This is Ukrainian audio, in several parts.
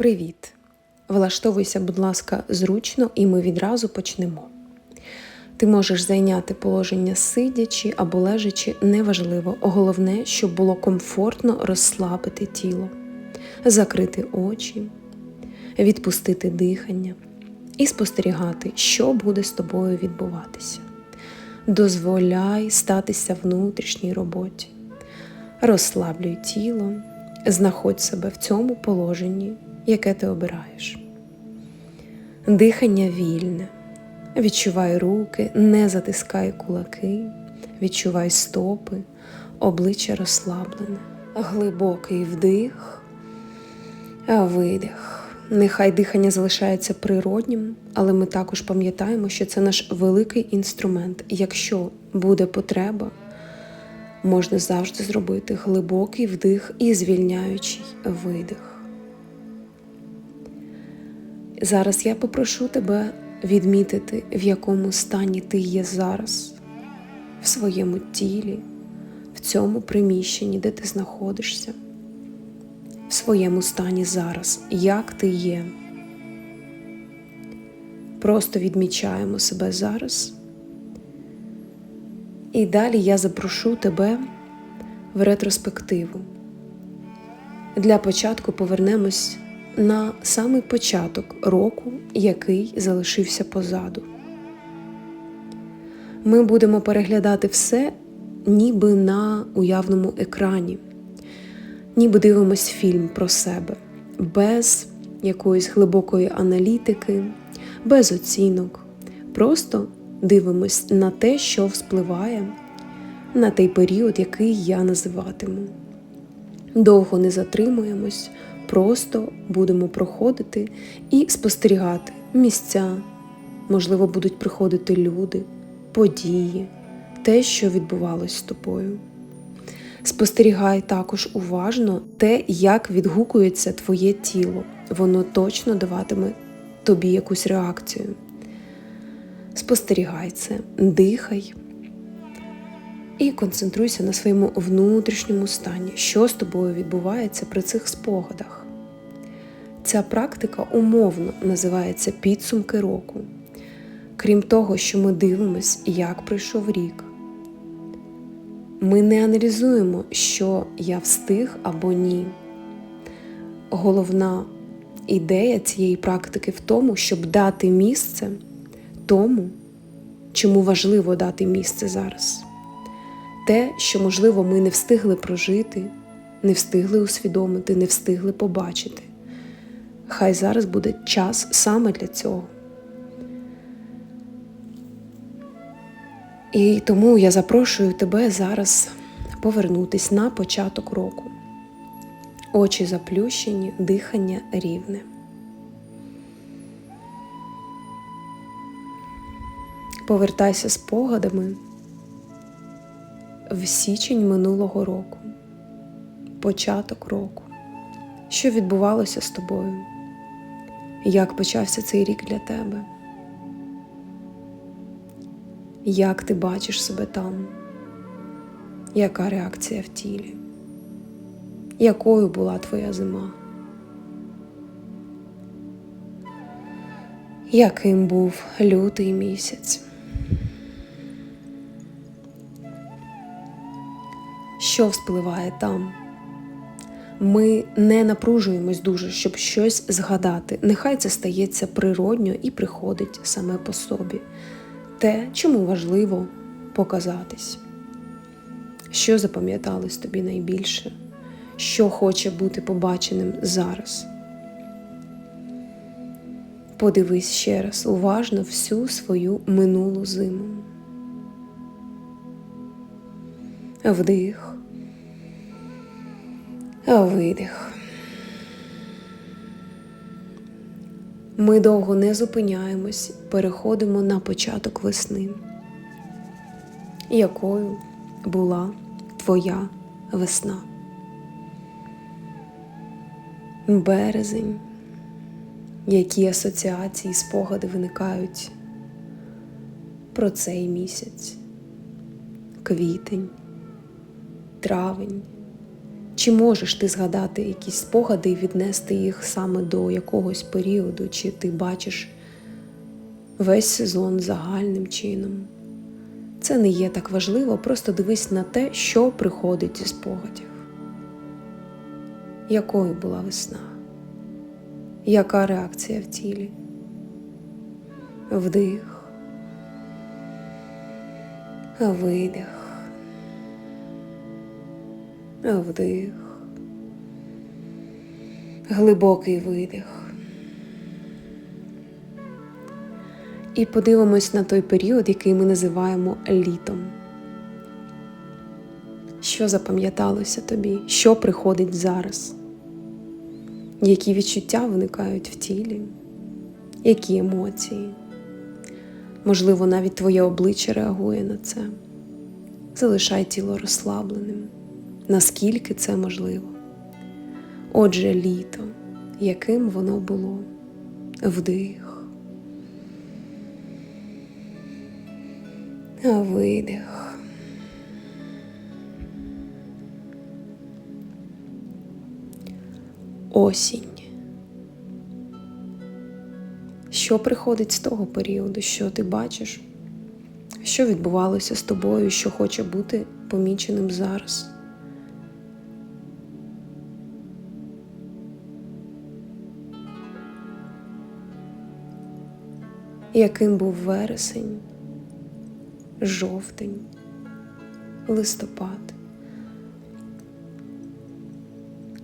Привіт! Влаштовуйся, будь ласка, зручно, і ми відразу почнемо. Ти можеш зайняти положення сидячи або лежачи, неважливо. Головне, щоб було комфортно розслабити тіло, закрити очі, відпустити дихання і спостерігати, що буде з тобою відбуватися. Дозволяй статися внутрішній роботі. Розслаблюй тіло, знаходь себе в цьому положенні, яке ти обираєш. Дихання вільне. Відчувай руки, не затискай кулаки, відчувай стопи, обличчя розслаблене, глибокий вдих, видих. Нехай дихання залишається природнім, але ми також пам'ятаємо, що це наш великий інструмент. Якщо буде потреба, можна завжди зробити глибокий вдих і звільняючий видих. Зараз я попрошу тебе відмітити, в якому стані ти є зараз, в своєму тілі, в цьому приміщенні, де ти знаходишся, в своєму стані зараз, як ти є. Просто відмічаємо себе зараз. І далі я запрошу тебе в ретроспективу. Для початку повернемось на самий початок року, який залишився позаду. Ми будемо переглядати все ніби на уявному екрані, ніби дивимось фільм про себе, без якоїсь глибокої аналітики, без оцінок. Просто дивимось на те, що вспливає на той період, який я називатиму. Довго не затримуємось, просто будемо проходити і спостерігати місця, можливо, будуть приходити люди, події, те, що відбувалось з тобою. Спостерігай також уважно те, як відгукується твоє тіло. Воно точно даватиме тобі якусь реакцію. Спостерігай це, дихай і концентруйся на своєму внутрішньому стані, що з тобою відбувається при цих спогадах. Ця практика умовно називається підсумки року. Крім того, що ми дивимось, як пройшов рік. Ми не аналізуємо, що я встиг або ні. Головна ідея цієї практики в тому, щоб дати місце тому, чому важливо дати місце зараз. Те, що, можливо, ми не встигли прожити, не встигли усвідомити, не встигли побачити. Хай зараз буде час саме для цього. І тому я запрошую тебе зараз повернутись на початок року. Очі заплющені, дихання рівне. Повертайся спогадами в січень минулого року, початок року. Що відбувалося з тобою? Як почався цей рік для тебе? Як ти бачиш себе там? Яка реакція в тілі? Якою була твоя зима? Яким був лютий місяць? Що вспливає там? Ми не напружуємось дуже, щоб щось згадати. Нехай це стається природньо і приходить саме по собі. Те, чому важливо показатись, що запам'яталось тобі найбільше, що хоче бути побаченим зараз. Подивись ще раз уважно всю свою минулу зиму. Вдих. Видих. Ми довго не зупиняємось, переходимо на початок весни. Якою була твоя весна? Березень, які асоціації, спогади виникають про цей місяць, квітень, травень Чи можеш ти згадати якісь спогади і віднести їх саме до якогось періоду, чи ти бачиш весь сезон загальним чином? Це не є так важливо, просто дивись на те, що приходить зі спогадів. Якою була весна? Яка реакція в тілі? Вдих, видих, вдих, глибокий видих. І подивимось на той період, який ми називаємо літом. Що запам'яталося тобі? Що приходить зараз? Які відчуття виникають в тілі? Які емоції? Можливо, навіть твоє обличчя реагує на це. Залишай тіло розслабленим, наскільки це можливо. Отже, літо, яким воно було? Вдих. Видих. Осінь. Що приходить з того періоду, що ти бачиш, що відбувалося з тобою, що хоче бути поміченим зараз? Яким був вересень, жовтень, листопад?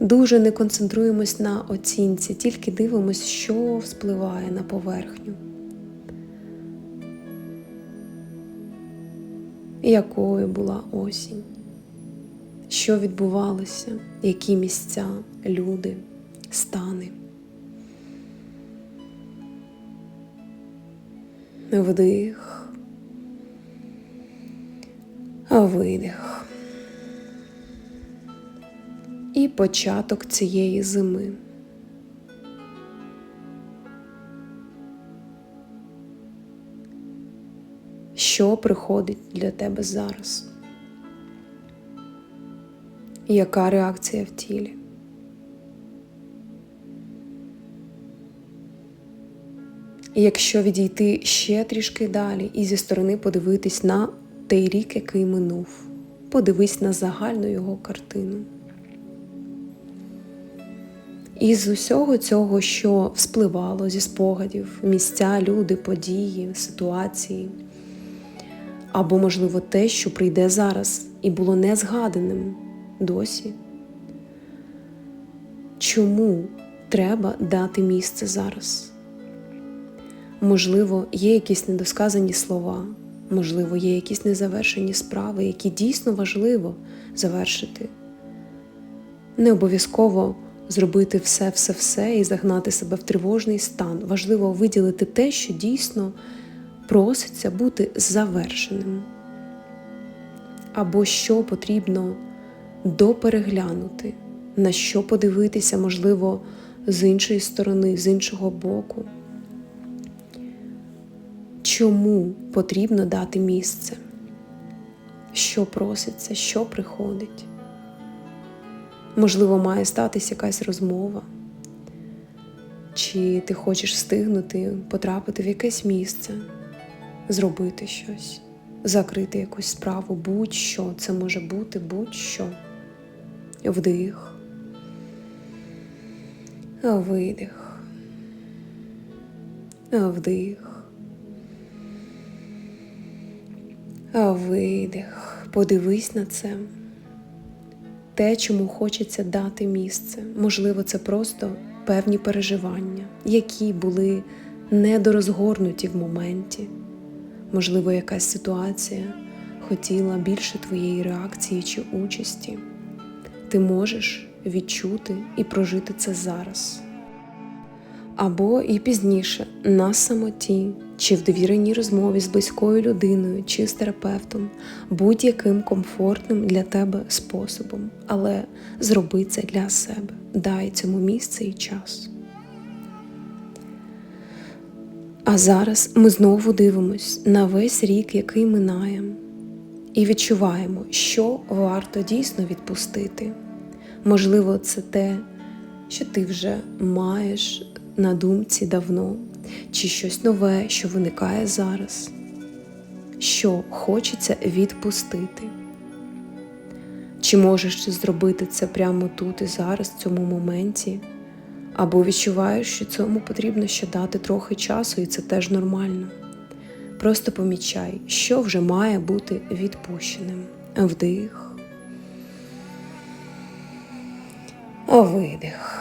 Дуже не концентруємось на оцінці, тільки дивимось, що вспливає на поверхню. Якою була осінь? Що відбувалося? Які місця, люди, стани? Вдих, видих. І початок цієї зими. Що приходить для тебе зараз? Яка реакція в тілі? І якщо відійти ще трішки далі і зі сторони подивитись на той рік, який минув, подивись на загальну його картину. І з усього цього, що вспливало зі спогадів, місця, люди, події, ситуації, або, можливо, те, що прийде зараз і було не згаданим досі. Чому треба дати місце зараз? Можливо, є якісь недосказані слова, можливо, є якісь незавершені справи, які дійсно важливо завершити. Не обов'язково зробити все-все-все і загнати себе в тривожний стан. Важливо виділити те, що дійсно проситься бути завершеним. Або що потрібно допереглянути, на що подивитися, можливо, з іншої сторони, з іншого боку. Чому потрібно дати місце? Що проситься, що приходить? Можливо, має статись якась розмова, чи ти хочеш встигнути потрапити в якесь місце, зробити щось, закрити якусь справу, будь-що це може бути будь-що. Вдих, видих, вдих. Видих, подивись на це, те, чому хочеться дати місце. Можливо, це просто певні переживання, які були недорозгорнуті в моменті. Можливо, якась ситуація хотіла більше твоєї реакції чи участі. Ти можеш відчути і прожити це зараз. Або і пізніше на самоті, чи в довіреній розмові з близькою людиною, чи з терапевтом, будь-яким комфортним для тебе способом, але зроби це для себе, дай цьому місце і час. А зараз ми знову дивимось на весь рік, який минає, і відчуваємо, що варто дійсно відпустити, Можливо, це те, що ти вже маєш на думці давно, чи щось нове, що виникає зараз, що хочеться відпустити. Чи можеш ти зробити це прямо тут і зараз, в цьому моменті, або відчуваєш, що цьому потрібно ще дати трохи часу, і це теж нормально. Просто помічай, що вже має бути відпущеним. Вдих. Видих.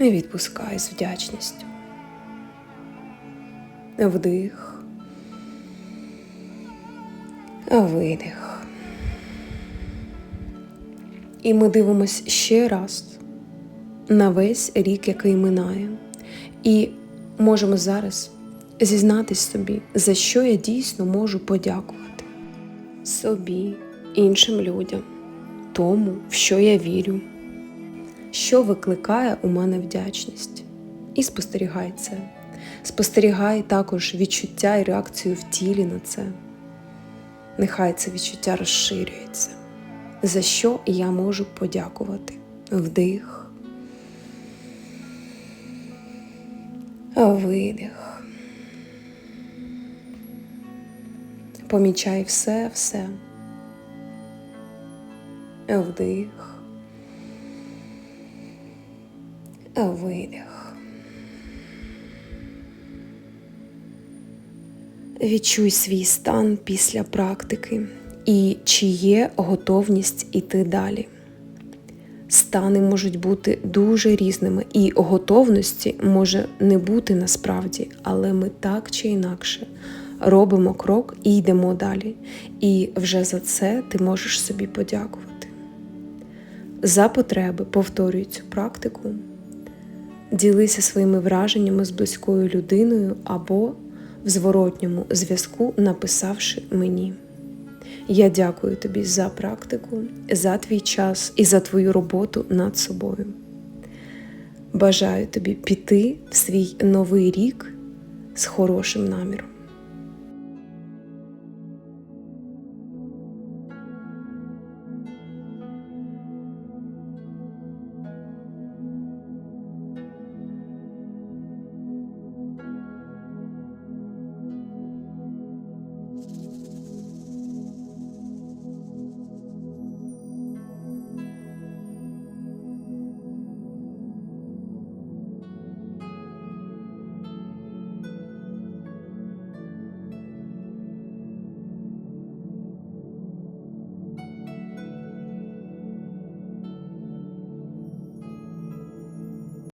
І відпускай з вдячністю. Вдих. Видих. І ми дивимось ще раз на весь рік, який минає. І можемо зараз зізнатись собі, за що я дійсно можу подякувати собі, іншим людям, тому, в що я вірю, що викликає у мене вдячність. І спостерігай це. Спостерігай також відчуття і реакцію в тілі на це. Нехай це відчуття розширюється. За що я можу подякувати? Вдих. Видих. Помічай все, все. Вдих. Видих. Відчуй свій стан після практики і чи є готовність іти далі. Стани можуть бути дуже різними, і готовності може не бути насправді, але ми так чи інакше робимо крок і йдемо далі. І вже за це ти можеш собі подякувати. За потреби повторюй цю практику, ділися своїми враженнями з близькою людиною або в зворотньому зв'язку, написавши мені. Я дякую тобі за практику, за твій час і за твою роботу над собою. Бажаю тобі піти в свій новий рік з хорошим наміром.